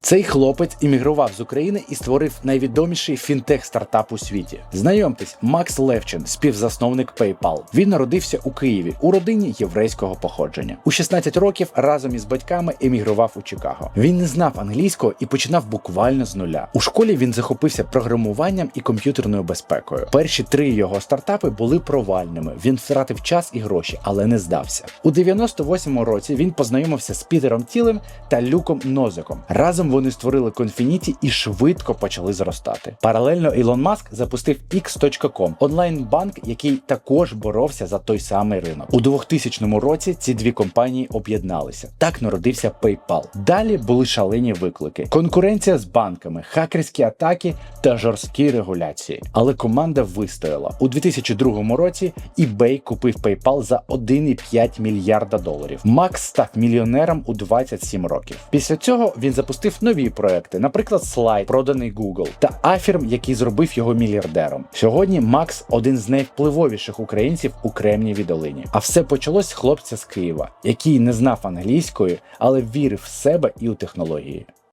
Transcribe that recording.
Цей хлопець іммігрував з України і створив найвідоміший фінтех стартап у світі. Знайомтесь, Макс Левчин, співзасновник PayPal. Він народився у Києві у родині єврейського походження. У 16 років разом із батьками емігрував у Чикаго. Він не знав англійського і починав буквально з нуля. У школі він захопився програмуванням і комп'ютерною безпекою. Перші три його стартапи були провальними. Він втратив час і гроші, але не здався. У 98-му році він познайомився з Пітером Тілем та Люком Нозиком. Разом вони створили Confinity і швидко почали зростати. Паралельно Ілон Маск запустив X.com – онлайн-банк, який також боровся за той самий ринок. У 2000 році ці дві компанії об'єдналися. Так народився PayPal. Далі були шалені виклики: конкуренція з банками, хакерські атаки та жорсткі регуляції. Але команда вистояла. У 2002 році eBay купив PayPal за 1,5 мільярда доларів. Макс став мільйонером у 27 років. Після цього він запустив нові проекти, наприклад, Slide, проданий Google, та Афірм, який зробив його мільярдером. Сьогодні Макс один з найвпливовіших українців у Кремнієвій долині. А все почалось з хлопця з Києва, який не знав англійської, але вірив в себе і у технології.